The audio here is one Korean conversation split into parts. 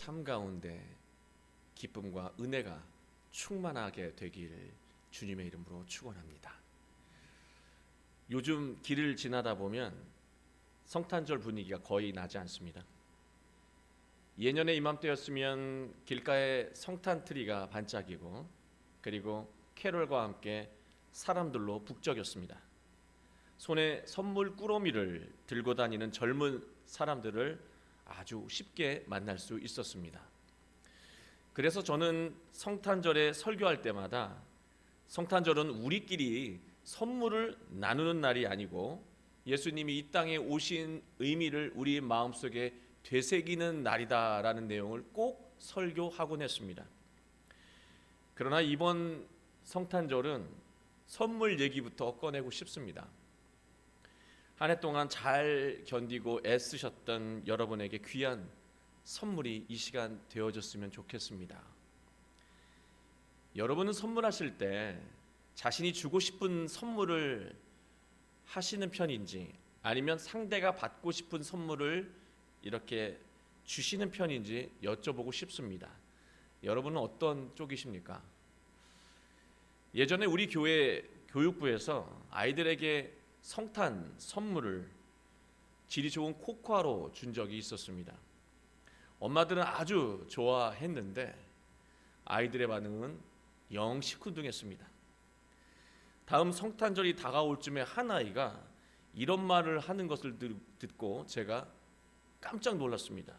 삶 가운데 기쁨과 은혜가 충만하게 되기를 주님의 이름으로 축원합니다. 요즘 길을 지나다 보면 성탄절 분위기가 거의 나지 않습니다. 예년에 이맘때였으면 길가에 성탄 트리가 반짝이고 그리고 캐롤과 함께 사람들로 북적였습니다. 손에 선물 꾸러미를 들고 다니는 젊은 사람들을 아주 쉽게 만날 수 있었습니다. 그래서 저는 성탄절에 설교할 때마다 성탄절은 우리끼리 선물을 나누는 날이 아니고 예수님이 이 땅에 오신 의미를 우리 마음속에 되새기는 날이다라는 내용을 꼭 설교하곤 했습니다. 그러나 이번 성탄절은 선물 얘기부터 꺼내고 싶습니다. 한 해 동안 잘 견디고 애쓰셨던 여러분에게 귀한 선물이 이 시간 되어졌으면 좋겠습니다. 여러분은 선물하실 때 자신이 주고 싶은 선물을 하시는 편인지 아니면 상대가 받고 싶은 선물을 이렇게 주시는 편인지 여쭤보고 싶습니다. 여러분은 어떤 쪽이십니까? 예전에 우리 교회 교육부에서 아이들에게 성탄 선물을 질이 좋은 코코아로 준 적이 있었습니다. 엄마들은 아주 좋아했는데 아이들의 반응은 영 시큰둥했습니다. 다음 성탄절이 다가올 쯤에 한 아이가 이런 말을 하는 것을 듣고 제가 깜짝 놀랐습니다.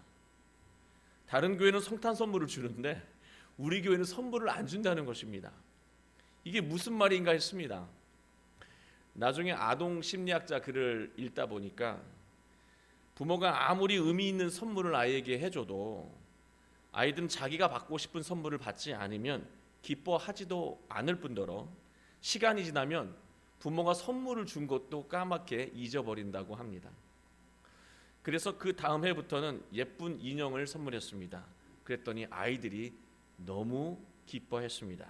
다른 교회는 성탄 선물을 주는데 우리 교회는 선물을 안 준다는 것입니다. 이게 무슨 말인가 했습니다. 나중에 아동 심리학자 글을 읽다 보니까 부모가 아무리 의미 있는 선물을 아이에게 해줘도 아이들은 자기가 받고 싶은 선물을 받지 않으면 기뻐하지도 않을 뿐더러 시간이 지나면 부모가 선물을 준 것도 까맣게 잊어버린다고 합니다. 그래서 그 다음 해부터는 예쁜 인형을 선물했습니다. 그랬더니 아이들이 너무 기뻐했습니다.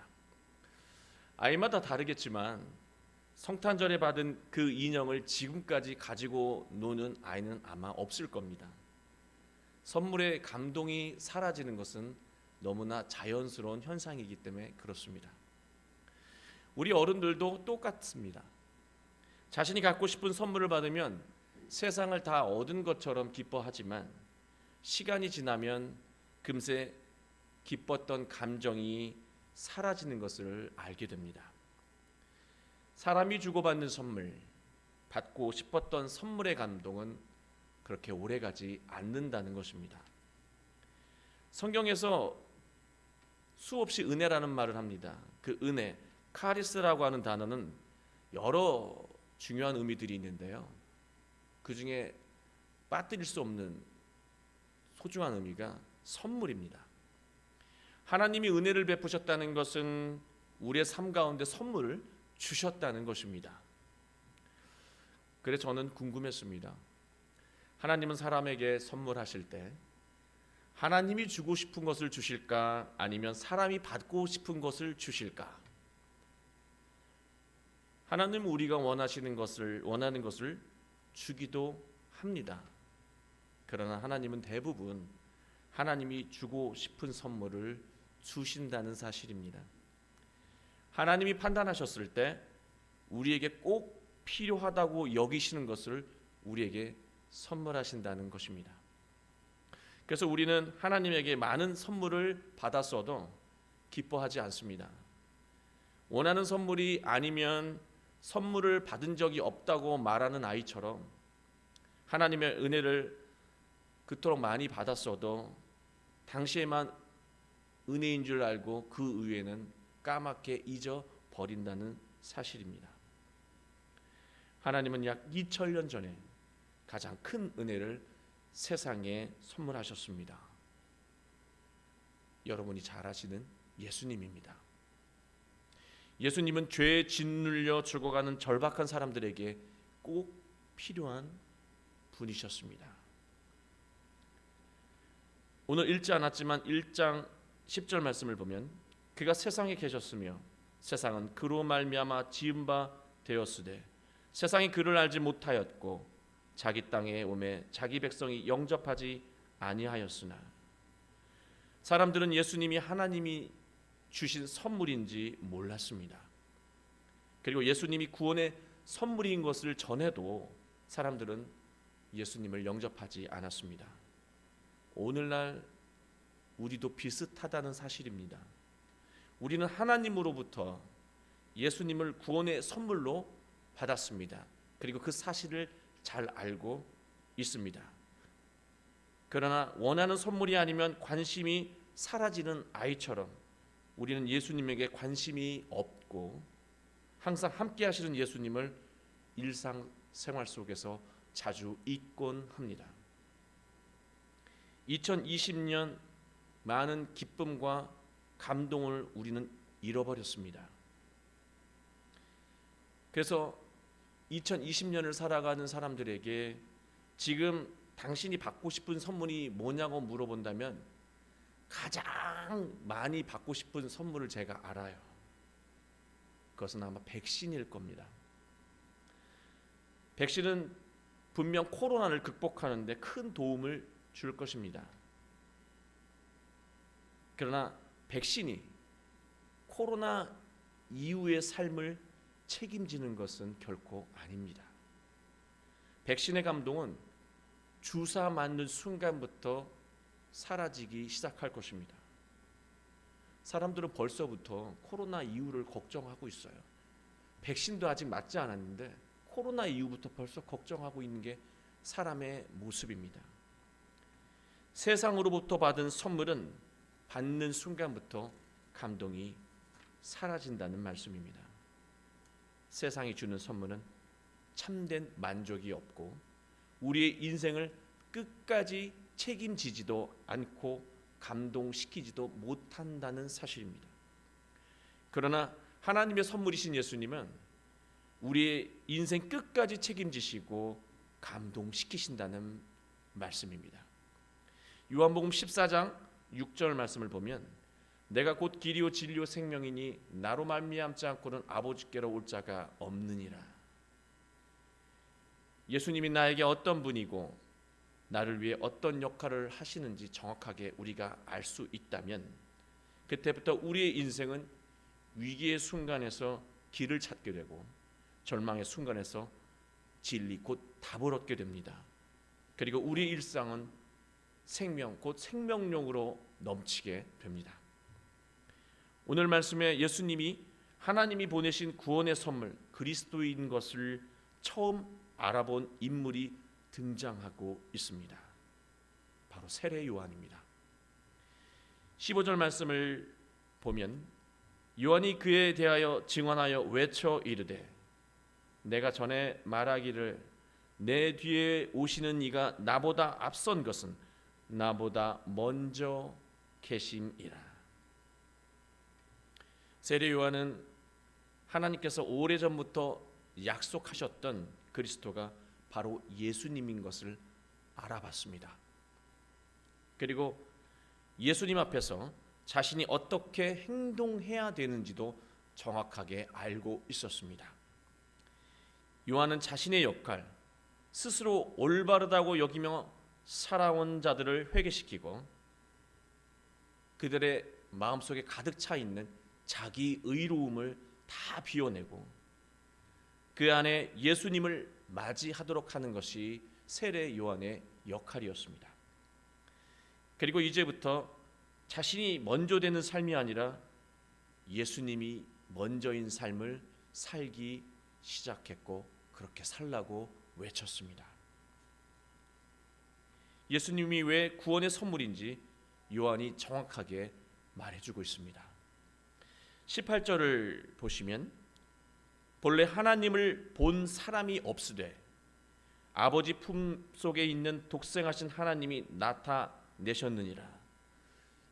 아이마다 다르겠지만 성탄절에 받은 그 인형을 지금까지 가지고 노는 아이는 아마 없을 겁니다. 선물의 감동이 사라지는 것은 너무나 자연스러운 현상이기 때문에 그렇습니다. 우리 어른들도 똑같습니다. 자신이 갖고 싶은 선물을 받으면 세상을 다 얻은 것처럼 기뻐하지만 시간이 지나면 금세 기뻤던 감정이 사라지는 것을 알게 됩니다. 사람이 주고받는 선물, 받고 싶었던 선물의 감동은 그렇게 오래가지 않는다는 것입니다. 성경에서 수없이 은혜라는 말을 합니다. 그 은혜, 카리스라고 하는 단어는 여러 중요한 의미들이 있는데요. 그 중에 빠뜨릴 수 없는 소중한 의미가 선물입니다. 하나님이 은혜를 베푸셨다는 것은 우리의 삶 가운데 선물을 주셨다는 것입니다. 그래 저는 궁금했습니다. 하나님은 사람에게 선물하실 때 하나님이 주고 싶은 것을 주실까 아니면 사람이 받고 싶은 것을 주실까? 하나님은 우리가 원하시는 것을 원하는 것을 주기도 합니다. 그러나 하나님은 대부분 하나님이 주고 싶은 선물을 주신다는 사실입니다. 하나님이 판단하셨을 때 우리에게 꼭 필요하다고 여기시는 것을 우리에게 선물하신다는 것입니다. 그래서 우리는 하나님에게 많은 선물을 받았어도 기뻐하지 않습니다. 원하는 선물이 아니면 선물을 받은 적이 없다고 말하는 아이처럼 하나님의 은혜를 그토록 많이 받았어도 당시에만 은혜인 줄 알고 그 위에는 까맣게 잊어 버린다는 사실입니다. 하나님은 약 2000년 전에 가장 큰 은혜를 세상에 선물하셨습니다. 여러분이 잘 아시는 예수님입니다. 예수님은 죄에 짓눌려 죽어가는 절박한 사람들에게 꼭 필요한 분이셨습니다. 오늘 읽지 않았지만 1장 10절 말씀을 보면 그가 세상에 계셨으며 세상은 그로 말미암아 지은 바 되었으되 세상이 그를 알지 못하였고 자기 땅에 오매 자기 백성이 영접하지 아니하였으나 사람들은 예수님이 하나님이 주신 선물인지 몰랐습니다. 그리고 예수님이 구원의 선물인 것을 전해도 사람들은 예수님을 영접하지 않았습니다. 오늘날 우리도 비슷하다는 사실입니다. 우리는 하나님으로부터 예수님을 구원의 선물로 받았습니다. 그리고 그 사실을 잘 알고 있습니다. 그러나 원하는 선물이 아니면 관심이 사라지는 아이처럼 우리는 예수님에게 관심이 없고 항상 함께 하시는 예수님을 일상 생활 속에서 자주 잊곤 합니다. 2020년 많은 기쁨과 감동을 우리는 잃어버렸습니다. 그래서 2020년을 살아가는 사람들에게 지금 당신이 받고 싶은 선물이 뭐냐고 물어본다면 가장 많이 받고 싶은 선물을 제가 알아요. 그것은 아마 백신일 겁니다. 백신은 분명 코로나를 극복하는데 큰 도움을 줄 것입니다. 그러나 백신이 코로나 이후의 삶을 책임지는 것은 결코 아닙니다. 백신의 감동은 주사 맞는 순간부터 사라지기 시작할 것입니다. 사람들은 벌써부터 코로나 이후를 걱정하고 있어요. 백신도 아직 맞지 않았는데 코로나 이후부터 벌써 걱정하고 있는 게 사람의 모습입니다. 세상으로부터 받은 선물은 받는 순간부터 감동이 사라진다는 말씀입니다. 세상이 주는 선물은 참된 만족이 없고 우리의 인생을 끝까지 책임지지도 않고 감동시키지도 못한다는 사실입니다. 그러나 하나님의 선물이신 예수님은 우리의 인생 끝까지 책임지시고 감동시키신다는 말씀입니다. 요한복음 14장 6절 말씀을 보면 내가 곧 길이요 진리요 생명이니 나로 말미암지 않고는 아버지께로 올 자가 없느니라. 예수님이 나에게 어떤 분이고 나를 위해 어떤 역할을 하시는지 정확하게 우리가 알 수 있다면 그때부터 우리의 인생은 위기의 순간에서 길을 찾게 되고 절망의 순간에서 진리 곧 답을 얻게 됩니다. 그리고 우리 일상은 생명 곧 생명력으로 넘치게 됩니다. 오늘 말씀에 예수님이 하나님이 보내신 구원의 선물 그리스도인 것을 처음 알아본 인물이 등장하고 있습니다. 바로 세례 요한입니다. 15절 말씀을 보면 요한이 그에 대하여 증언하여 외쳐 이르되 내가 전에 말하기를 내 뒤에 오시는 이가 나보다 앞선 것은 나보다 먼저 계심이라. 세례 요한은 하나님께서 오래전부터 약속하셨던 그리스도가 바로 예수님인 것을 알아봤습니다. 그리고 예수님 앞에서 자신이 어떻게 행동해야 되는지도 정확하게 알고 있었습니다. 요한은 자신의 역할, 스스로 올바르다고 여기며 살아온 자들을 회개시키고 그들의 마음속에 가득 차 있는 자기 의로움을 다 비워내고 그 안에 예수님을 맞이하도록 하는 것이 세례 요한의 역할이었습니다. 그리고 이제부터 자신이 먼저 되는 삶이 아니라 예수님이 먼저인 삶을 살기 시작했고 그렇게 살라고 외쳤습니다. 예수님이 왜 구원의 선물인지 요한이 정확하게 말해주고 있습니다. 18절을 보시면 본래 하나님을 본 사람이 없으되 아버지 품 속에 있는 독생하신 하나님이 나타내셨느니라.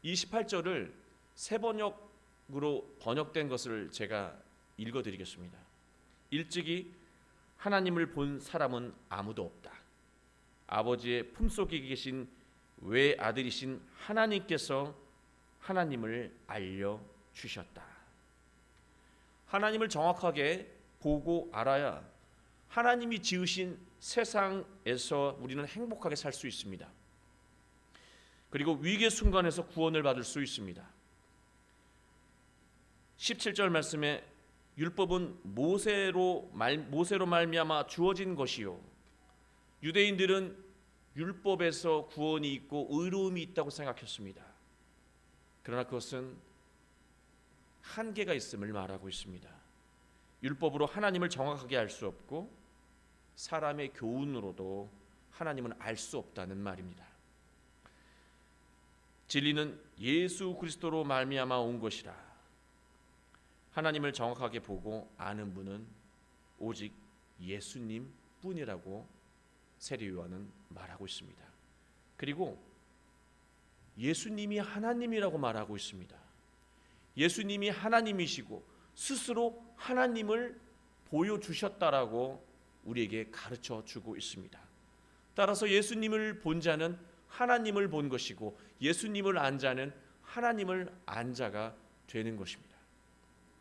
이 18절을 세 번역으로 번역된 것을 제가 읽어드리겠습니다. 일찍이 하나님을 본 사람은 아무도 없다. 아버지의 품속에 계신 외아들이신 하나님께서 하나님을 알려 주셨다. 하나님을 정확하게 보고 알아야 하나님이 지으신 세상에서 우리는 행복하게 살 수 있습니다. 그리고 위기의 순간에서 구원을 받을 수 있습니다. 17절 말씀에 율법은 모세로 말 모세로 말미암아 주어진 것이요 유대인들은 율법에서 구원이 있고 의로움이 있다고 생각했습니다. 그러나 그것은 한계가 있음을 말하고 있습니다. 율법으로 하나님을 정확하게 알 수 없고 사람의 교훈으로도 하나님은 알 수 없다는 말입니다. 진리는 예수 그리스도로 말미암아 온 것이라. 하나님을 정확하게 보고 아는 분은 오직 예수님 뿐이라고 세례 요한은 말하고 있습니다. 그리고 예수님이 하나님이라고 말하고 있습니다. 예수님이 하나님이시고 스스로 하나님을 보여주셨다라고 우리에게 가르쳐 주고 있습니다. 따라서 예수님을 본 자는 하나님을 본 것이고 예수님을 안 자는 하나님을 안 자가 되는 것입니다.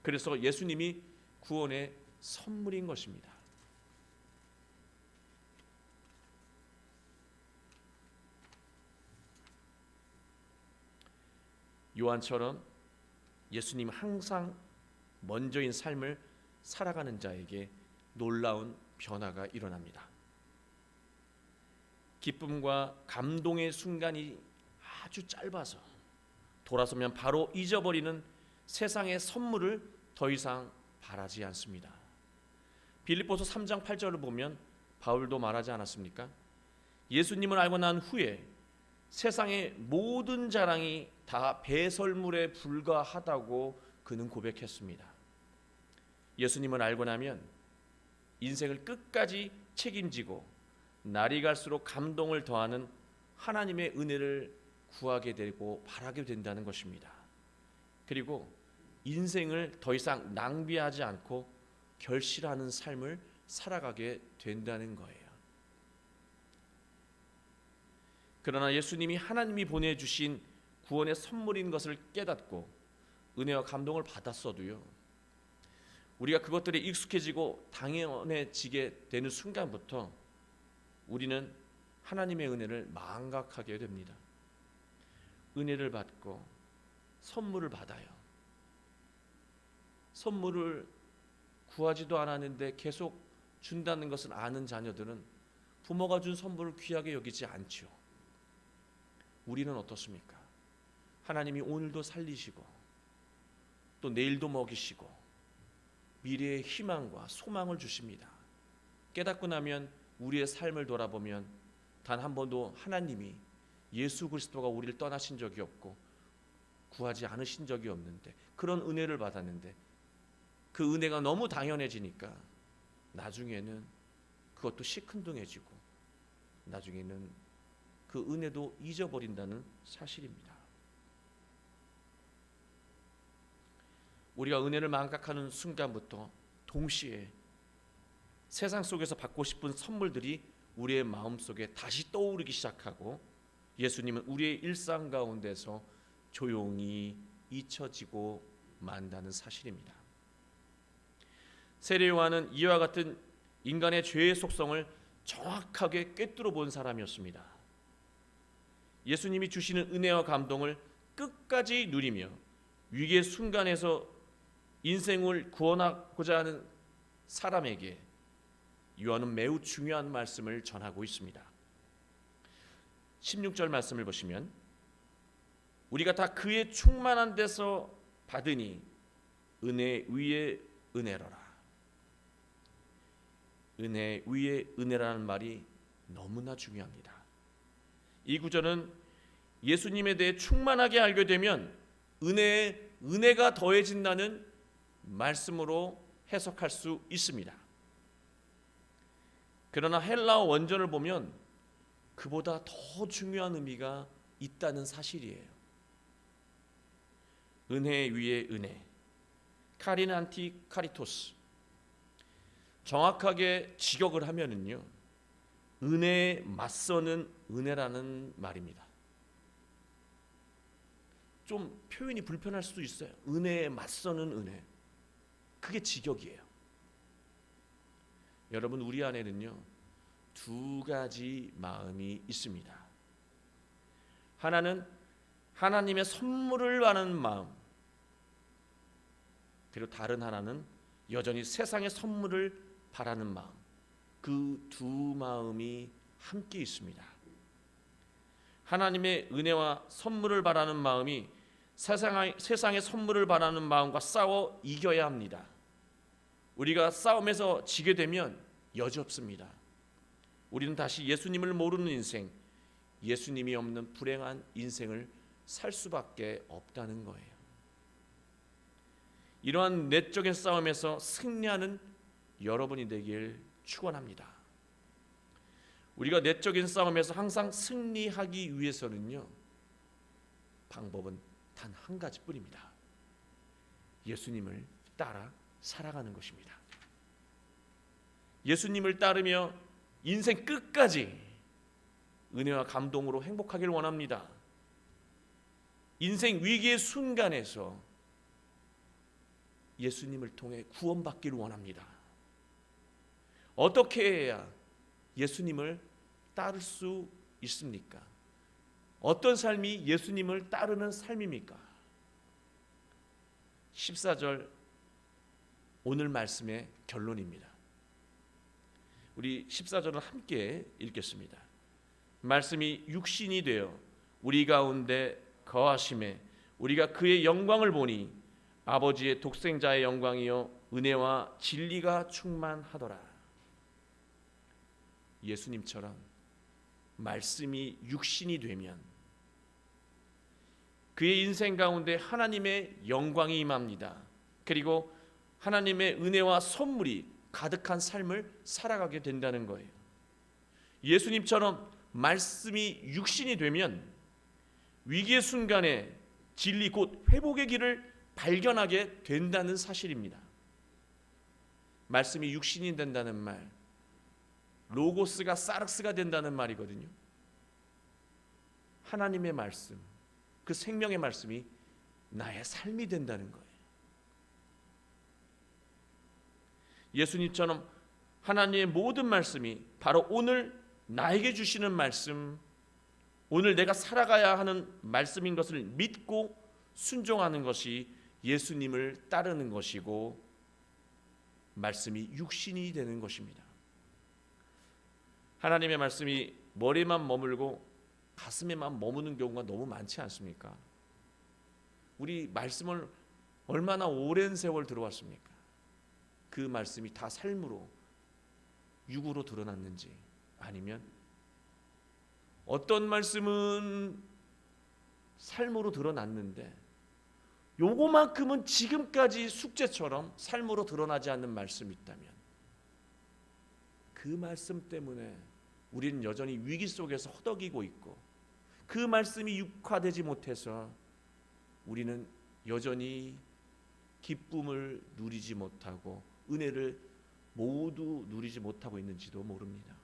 그래서 예수님이 구원의 선물인 것입니다. 요한처럼 예수님 항상 먼저인 삶을 살아가는 자에게 놀라운 변화가 일어납니다. 기쁨과 감동의 순간이 아주 짧아서 돌아서면 바로 잊어버리는 세상의 선물을 더 이상 바라지 않습니다. 빌립보서 3장 8절을 보면 바울도 말하지 않았습니까? 예수님을 알고 난 후에 세상의 모든 자랑이 다 배설물에 불과하다고 그는 고백했습니다. 예수님을 알고 나면 인생을 끝까지 책임지고 날이 갈수록 감동을 더하는 하나님의 은혜를 구하게 되고 바라게 된다는 것입니다. 그리고 인생을 더 이상 낭비하지 않고 결실하는 삶을 살아가게 된다는 거예요. 그러나 예수님이 하나님이 보내주신 구원의 선물인 것을 깨닫고 은혜와 감동을 받았어도요. 우리가 그것들에 익숙해지고 당연해지게 되는 순간부터 우리는 하나님의 은혜를 망각하게 됩니다. 은혜를 받고 선물을 받아요. 선물을 구하지도 않았는데 계속 준다는 것을 아는 자녀들은 부모가 준 선물을 귀하게 여기지 않죠. 우리는 어떻습니까? 하나님이 오늘도 살리시고 또 내일도 먹이시고 미래의 희망과 소망을 주십니다. 깨닫고 나면 우리의 삶을 돌아보면 단 한 번도 하나님이 예수 그리스도가 우리를 떠나신 적이 없고 구하지 않으신 적이 없는데 그런 은혜를 받았는데 그 은혜가 너무 당연해지니까 나중에는 그것도 시큰둥해지고 나중에는 그 은혜도 잊어버린다는 사실입니다. 우리가 은혜를 망각하는 순간부터 동시에 세상 속에서 받고 싶은 선물들이 우리의 마음 속에 다시 떠오르기 시작하고 예수님은 우리의 일상 가운데서 조용히 잊혀지고 만다는 사실입니다. 세례 요한은 이와 같은 인간의 죄의 속성을 정확하게 꿰뚫어 본 사람이었습니다. 예수님이 주시는 은혜와 감동을 끝까지 누리며 위기의 순간에서 인생을 구원하고자 하는 사람에게 요한은 매우 중요한 말씀을 전하고 있습니다. 16절 말씀을 보시면 우리가 다 그의 충만한 데서 받으니 은혜 위에 은혜로라. 은혜 위에 은혜라는 말이 너무나 중요합니다. 이 구절은 예수님에 대해 충만하게 알게 되면 은혜에 은혜가 더해진다는 말씀으로 해석할 수 있습니다. 그러나 헬라어 원전을 보면 그보다 더 중요한 의미가 있다는 사실이에요. 은혜 위에 은혜. 카린 안티 카리토스. 정확하게 직역을 하면은요. 은혜에 맞서는 은혜라는 말입니다. 좀 표현이 불편할 수도 있어요. 은혜에 맞서는 은혜. 그게 직역이에요. 여러분 우리 안에는요 두 가지 마음이 있습니다. 하나는 하나님의 선물을 받는 마음. 그리고 다른 하나는 여전히 세상의 선물을 바라는 마음. 그 두 마음이 함께 있습니다. 하나님의 은혜와 선물을 바라는 마음이 세상의, 세상의 선물을 바라는 마음과 싸워 이겨야 합니다. 우리가 싸움에서 지게 되면 여지없습니다. 우리는 다시 예수님을 모르는 인생, 예수님이 없는 불행한 인생을 살 수밖에 없다는 거예요. 이러한 내적인 싸움에서 승리하는 여러분이 되길 축원합니다. 우리가 내적인 싸움에서 항상 승리하기 위해서는요. 방법은 단 한 가지뿐입니다. 예수님을 따라 살아가는 것입니다. 예수님을 따르며 인생 끝까지 은혜와 감동으로 행복하길 원합니다. 인생 위기의 순간에서 예수님을 통해 구원받기를 원합니다. 어떻게 해야 예수님을 따를 수 있습니까? 어떤 삶이 예수님을 따르는 삶입니까? 14절 오늘 말씀의 결론입니다. 우리 14절을 함께 읽겠습니다. 말씀이 육신이 되어 우리 가운데 거하심에 우리가 그의 영광을 보니 아버지의 독생자의 영광이요 은혜와 진리가 충만하더라. 예수님처럼 말씀이 육신이 되면 그의 인생 가운데 하나님의 영광이 임합니다. 그리고 하나님의 은혜와 선물이 가득한 삶을 살아가게 된다는 거예요. 예수님처럼 말씀이 육신이 되면 위기의 순간에 진리 곧 회복의 길을 발견하게 된다는 사실입니다. 말씀이 육신이 된다는 말, 로고스가 사르스가 된다는 말이거든요. 하나님의 말씀, 그 생명의 말씀이 나의 삶이 된다는 거예요. 예수님처럼 하나님의 모든 말씀이 바로 오늘 나에게 주시는 말씀, 오늘 내가 살아가야 하는 말씀인 것을 믿고 순종하는 것이 예수님을 따르는 것이고 말씀이 육신이 되는 것입니다. 하나님의 말씀이 머리만 머물고 가슴에만 머무는 경우가 너무 많지 않습니까? 우리 말씀을 얼마나 오랜 세월 들어왔습니까? 그 말씀이 다 삶으로 육으로 드러났는지 아니면 어떤 말씀은 삶으로 드러났는데 요거만큼은 지금까지 숙제처럼 삶으로 드러나지 않는 말씀이 있다면 그 말씀 때문에 우리는 여전히 위기 속에서 허덕이고 있고 그 말씀이 육화되지 못해서 우리는 여전히 기쁨을 누리지 못하고 은혜를 모두 누리지 못하고 있는지도 모릅니다.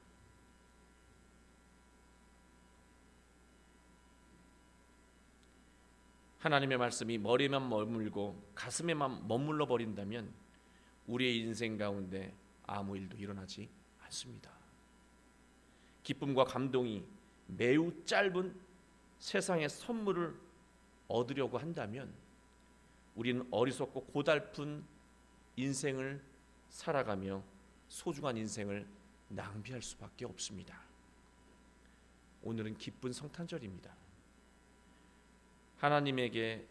하나님의 말씀이 머리만 머물고 가슴에만 머물러 버린다면 우리의 인생 가운데 아무 일도 일어나지 않습니다. 기쁨과 감동이 매우 짧은 세상의 선물을 얻으려고 한다면 우리는 어리석고 고달픈 인생을 살아가며 소중한 인생을 낭비할 수밖에 없습니다. 오늘은 기쁜 성탄절입니다. 하나님에게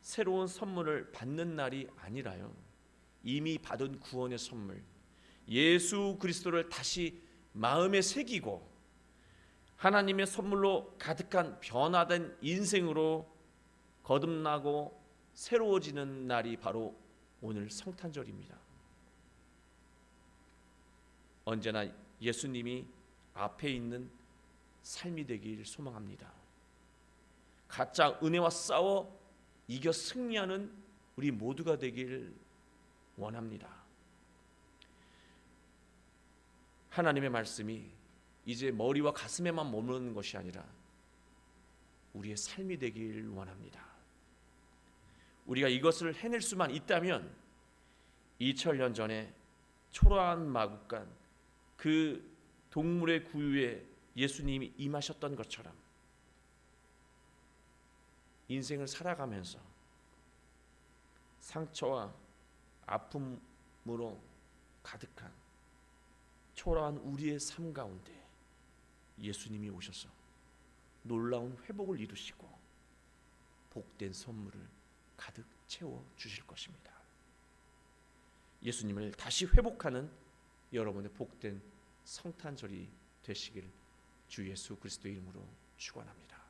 새로운 선물을 받는 날이 아니라요. 이미 받은 구원의 선물, 예수 그리스도를 다시 마음에 새기고 하나님의 선물로 가득한 변화된 인생으로 거듭나고 새로워지는 날이 바로 오늘 성탄절입니다. 언제나 예수님이 앞에 있는 삶이 되길 소망합니다. 가짜 은혜와 싸워 이겨 승리하는 우리 모두가 되길 원합니다. 하나님의 말씀이 이제 머리와 가슴에만 머무는 것이 아니라 우리의 삶이 되길 원합니다. 우리가 이것을 해낼 수만 있다면 2000년 전에 초라한 마국간 그 동물의 구유에 예수님이 임하셨던 것처럼 인생을 살아가면서 상처와 아픔으로 가득한 초라한 우리의 삶 가운데 예수님이 오셔서 놀라운 회복을 이루시고 복된 선물을 가득 채워 주실 것입니다. 예수님을 다시 회복하는 여러분의 복된 성탄절이 되시길 주 예수 그리스도의 이름으로 축원합니다.